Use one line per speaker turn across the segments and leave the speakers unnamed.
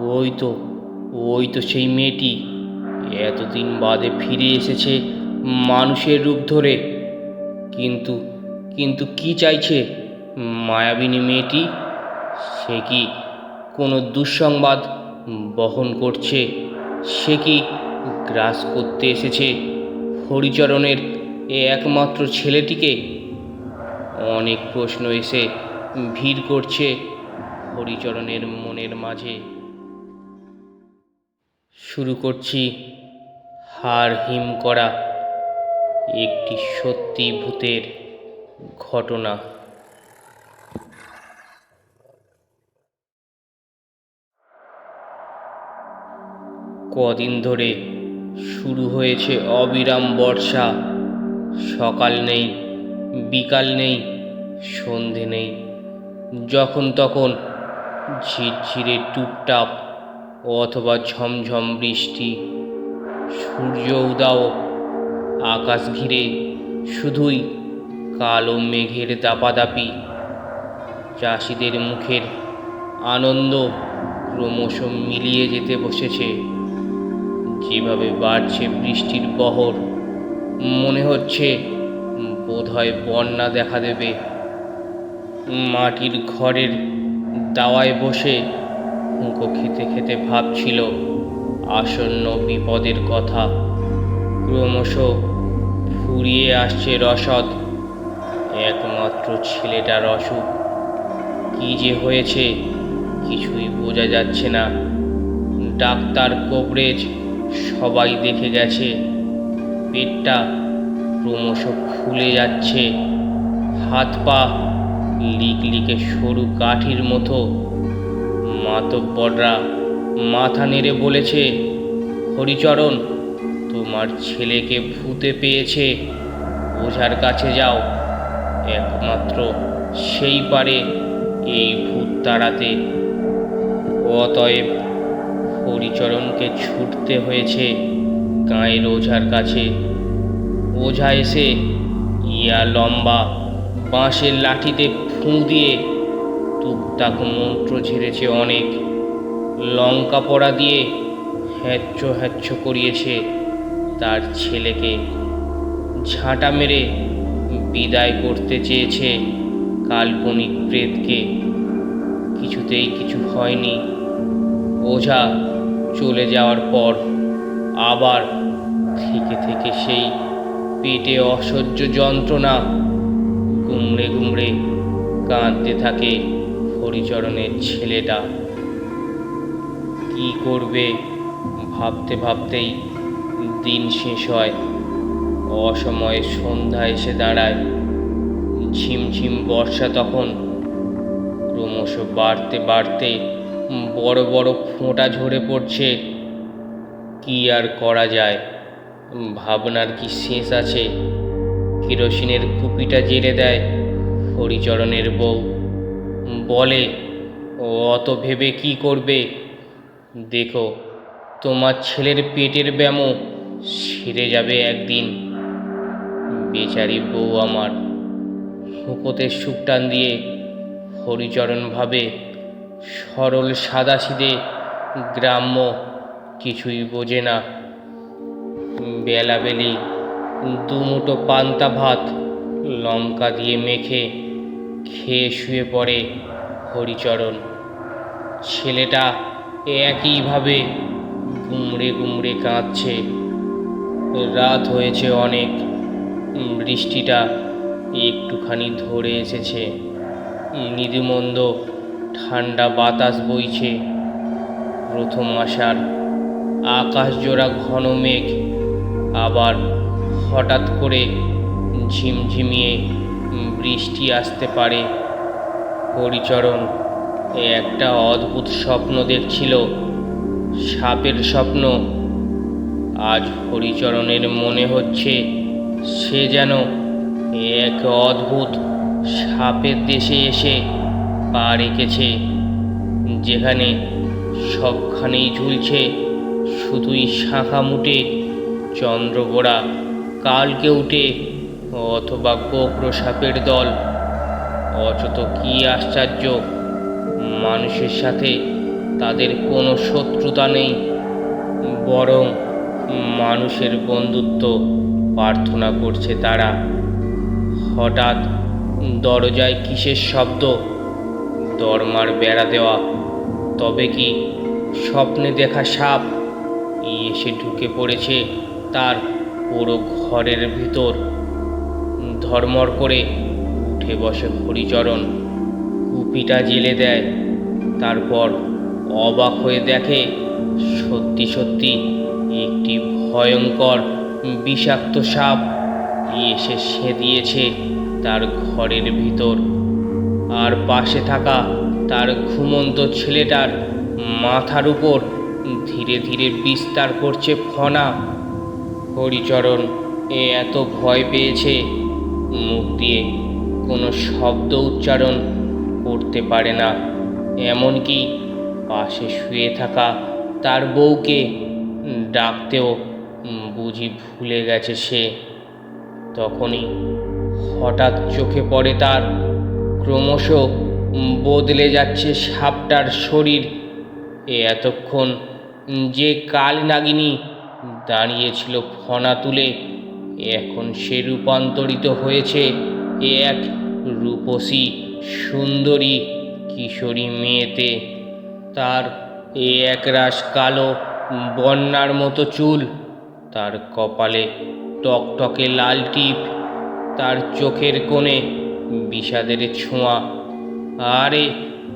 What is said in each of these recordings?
ওই তো ওই তো সেই মেয়েটি। এতদিন বাদে ফিরে এসেছে মানুষের রূপ ধরে। কিন্তু কিন্তু কি চাইছে মায়াবিনী মেয়েটি? সে কি কোনো দুঃসংবাদ বহন করছে? সে কি গ্রাস করতে এসেছে হরিচরণের এ একমাত্র ছেলেটিকে? অনেক প্রশ্ন এসে ভিড় করছে হরিচরণের মনের মাঝে। শুরু করছি। হার হিম করা একটি সত্যি ভূতের ঘটনা। কদিন ধরে শুরু হয়েছে অবিরাম বর্ষা। সকাল নেই, বিকাল নেই, সন্ধে নেই। যখন তখন ঝিরঝিরে টুপটাপ অথবা ঝমঝম বৃষ্টি, সূর্য উদাও, আকাশ ঘিরে শুধুই কালো মেঘের দাপাদাপি। চাষিদের মুখের আনন্দ ক্রমশ মিলিয়ে যেতে বসেছে। যেভাবে বাড়ছে বৃষ্টির বহর, মনে হচ্ছে বোধহয় বন্যা দেখা দেবে। মাটির ঘরের দাওয়ায় বসে হুঁকো খেতে খেতে ভাবছিল, আসন্ন বিপদের কথা। ক্রমশ ফুরিয়ে আসছে রসদ। একমাত্র ছেলেটার অসুখ কি যে হয়েছে, কিছুই বোঝা যাচ্ছে না। ডাক্তার কবরেজ সবাই দেখে গেছে। পেটটা ক্রমশ ফুলে যাচ্ছে। হাত পা লিক লিকে সরু কাঠির মতো। মাতব্বররা মাথা নেড়ে বলেছে, হরিচরণ, তোমার ছেলেকে ভূতে পেয়েছে, ওঝার কাছে যাও। একমাত্র সেই পারে এই ভূত তাড়াতে। অতএব হরিচরণকে ছুটতে হয়েছে গাঁয়ের ওঝার কাছে। ওঝা এসে ইয়া লম্বা বাঁশের লাঠিতে ফুঁ দিয়ে টুকটাক মন্ত্র ঝেড়েছে অনেক। লঙ্কা পড়া দিয়ে হ্যাচ্ছ হ্যাচ্ছ করিয়েছে তার ছেলেকে। ঝাঁটা মেরে বিদায় করতে চেয়েছে কাল্পনিক প্রেতকে। কিছুতেই কিছু হয়নি। ওঝা চলে যাওয়ার পর আবার থেকে থেকে সেই পেটে অসহ্য যন্ত্রণা গুমড়ে গুমড়ে কাঁদতে থাকে। হরিচরণের ছেলেটা। কি করবে? ভাবতে ভাবতেই দিন শেষ হয়। অসময়ে সন্ধ্যা এসে দাঁড়ায়। ঝিমঝিম বর্ষা তখন। ক্রমশ বাড়তে বাড়তে বড় বড় ফোঁটা ঝরে পড়ছে। কি আর করা যায়? ভাবনার কি শেষ আছে? কেরোসিনের কুপিটা জেরে দেয় হরিচরণের বউ। বলে, ও, অত ভেবে কি করবে? দেখো, তোমার ছেলের পেটের ব্যামো সেরে যাবে একদিন। বেচারি বউ আমার হুঁকোতে টান দিয়ে হরিচরণ ভাবে সরল সাদাসিদে গ্রাম্য কিছুই বোঝে না। বেলাবেলি দুমুটো পান্তা ভাত লঙ্কা দিয়ে মেখে খেয়ে শুয়ে পড়ে হরিচরণ। ছেলেটা একইভাবে গুমড়ে গুমড়ে কাঁদছে। রাত হয়েছে অনেক, বৃষ্টিটা একটুখানি ধরে এসেছে। মৃদুমন্দ ঠান্ডা বাতাস বইছে। প্রথম আসার আকাশ জোড়া ঘন মেঘ। আবার হঠাৎ করে ঝিমঝিমিয়ে বৃষ্টি আসতে পারে। হরিচরণ একটা অদ্ভুত স্বপ্ন দেখছিল। সাপের স্বপ্ন। আজ হরিচরণের মনে হচ্ছে সে যেন এক অদ্ভুত সাপের দেশে এসে পা রেখেছে, যেখানে সবখানেই ঝুলছে শুধুই শাঁখা মুটে চন্দ্রবোড়া কালকে উঠে অথবা গোপ্র সাপের দল। অচত কি আশ্চর্য, মানুষের সাথে তাদের কোনো শত্রুতা নেই, বরং মানুষের বন্ধুত্ব প্রার্থনা করছে তারা। হঠাৎ দরজায় কিসের শব্দ? দরমার বেড়া দেওয়া। তবে কি স্বপ্নে দেখা সাপ? এসে ঢুকে পড়েছে তার পুরো ঘরের ভিতর। ধর্মর করে উঠে বসে হরিচরণ। কুপিটা জেলে দেয়, তারপর অবাক হয়ে দেখে সত্যি সত্যি একটি ভয়ঙ্কর বিষাক্ত সাপ এসে সেদিয়েছে তার ঘরের ভিতর। আর পাশে থাকা তার ঘুমন্ত ছেলেটার মাথার উপর ধীরে ধীরে বিস্তার করছে ফনা। হরিচরণ এ এত ভয় পেয়েছে মুখ দিয়ে কোনো শব্দ উচ্চারণ করতে পারে না। এমনকি পাশে শুয়ে থাকা তার বউকে ডাকতেও বুঝি ভুলে গেছে সে। তখনই হঠাৎ চোখে পড়ে তার। ক্রমশ বদলে যাচ্ছে সাপটার শরীর। এতক্ষণ যে কাল নাগিনী দাঁড়িয়েছিল ফনা তুলে এখন সে রূপান্তরিত হয়েছে এক রূপসী সুন্দরী কিশোরী মেয়েতে। তার এ এক একরাশ কালো বন্যার মতো চুল, তার কপালে টকটকে লাল টিপ, তার চোখের কোণে বিষাদের ছোঁয়া। আরে,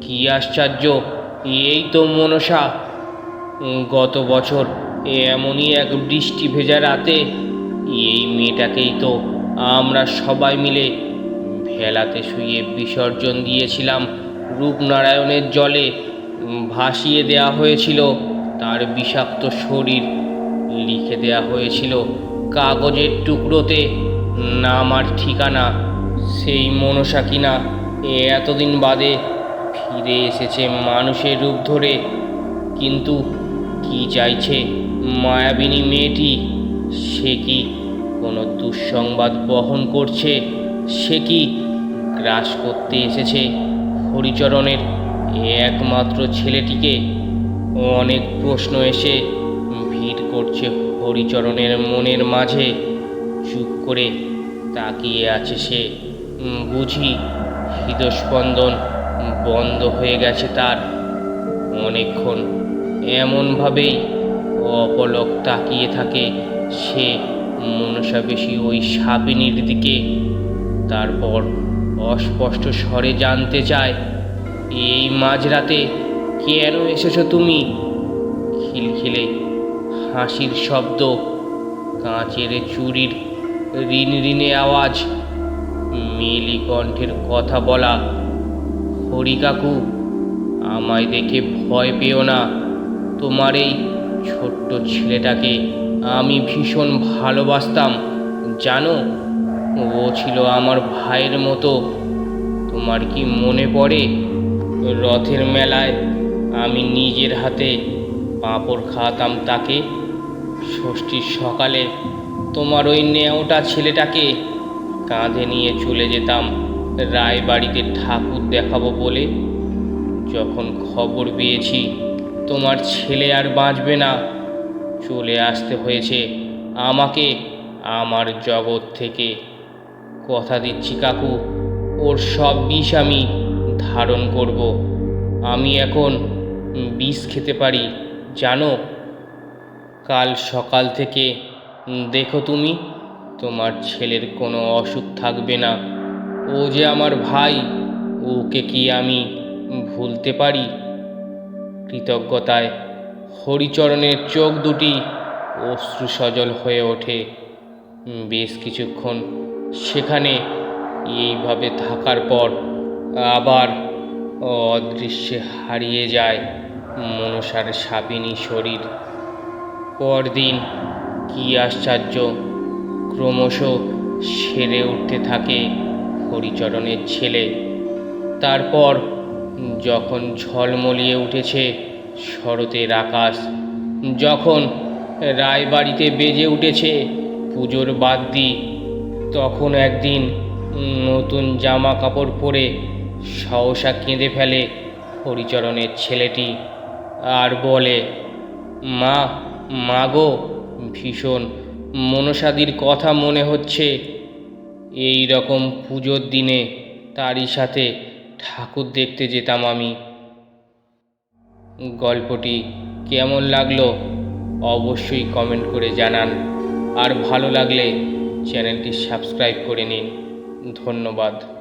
কি আশ্চর্য! এই তো মনসা! গত বছর এমনই এক বৃষ্টি ভেজা রাতে এই মেয়েটাকেই তো আমরা সবাই মিলে ভেলাতে শুয়ে বিসর্জন দিয়েছিলাম। রূপনারায়ণের জলে ভাসিয়ে দেয়া হয়েছিল। তার বিষাক্ত শরীর লিখে দেয়া হয়েছিল। কাগজের টুকরোতে নাম আর ঠিকানা, সেই মনসা কিনা। এতদিন বাদে ফিরে এসেছে মানুষের রূপ ধরে। কিন্তু কি চাইছে মায়াবিনী মেয়েটি? সে কি কোনো দুঃসংবাদ বহন করছে, সে কি গ্রাস করতে এসেছে? হরিচরণের একমাত্র ছেলেটিকে অনেক প্রশ্ন এসে ভিড় করছে হরিচরণের মনের মাঝে। চুপ করে তাকিয়ে আছে সে। বুঝি হৃদস্পন্দন বন্ধ হয়ে গেছে তার। অনেকক্ষণ এমনভাবেই অপলক তাকিয়ে থাকে সে। মনসা বেশি ওই সাপিনীর দিকে। তারপর অস্পষ্ট স্বরে জানতে চায়, এই মাঝরাতে কেন এসেছ তুমি? খিলখিলে হাসির শব্দ, কাঁচের চুরির ঋণ ঋণে আওয়াজ, মেলি কণ্ঠের কথা বলা, হরি কাকু, আমায় দেখে ভয় পেও না। তোমার এই ছোট্ট ছেলেটাকে আমি ভীষণ ভালোবাসতাম। জানো, ও ছিল আমার ভাইয়ের মতো। তোমার কি মনে পড়ে? রথের মেলায় আমি নিজের হাতে পাঁপড় খাওয়াতাম তাকে। ষষ্ঠীর সকালে তোমার ওই নেওটা ছেলেটাকে কাঁধে নিয়ে চলে যেতাম। রায়বাড়িতে ঠাকুর দেখাবো বলে। যখন খবর পেয়েছি, তোমার ছেলে আর বাঁচবে না। চলে আসতে হয়েছে। আমাকে আমার জগৎ থেকে কথা দিচ্ছি কাকু। ওর সব বিষ আমি ধারণ করব। আমি এখন বিষ খেতে পারি। জানো, কাল সকাল থেকে দেখো তুমি, তোমার ছেলের কোনো অসুখ থাকবে না। ও যে আমার ভাই, ওকে কি আমি ভুলতে পারি? কৃতজ্ঞতায় হরিচরণের চোখ দুটি অশ্রু সজল হয়ে ওঠে। বেশ কিছুক্ষণ সেখানে এইভাবে থাকার পর আবার অদৃশ্যে হারিয়ে যায় মনসার সাপিনী শরীর। পরদিন কি আশ্চর্য, ক্রমশ সেরে উঠতে থাকে হরিচরণের ছেলে। তারপর যখন ঝলমলিয়ে উঠেছে শরতের আকাশ। যখন রায়বাড়িতে বেজে উঠেছে পুজোর বাদ্যি, তখন একদিন নতুন জামা কাপড় পরে সহসা কেঁদে ফেলে হরিচরণের ছেলেটি আর বলে, মা মা গো, ভীষণ মনসাদির কথা মনে হচ্ছে। এই রকম পুজোর দিনে তারই সাথে ঠাকুর দেখতে যেতাম আমি। গল্পটি কেমন লাগল অবশ্যই কমেন্ট করে জানান। আর ভালো লাগলে চ্যানেলটি সাবস্ক্রাইব করে নিন। ধন্যবাদ।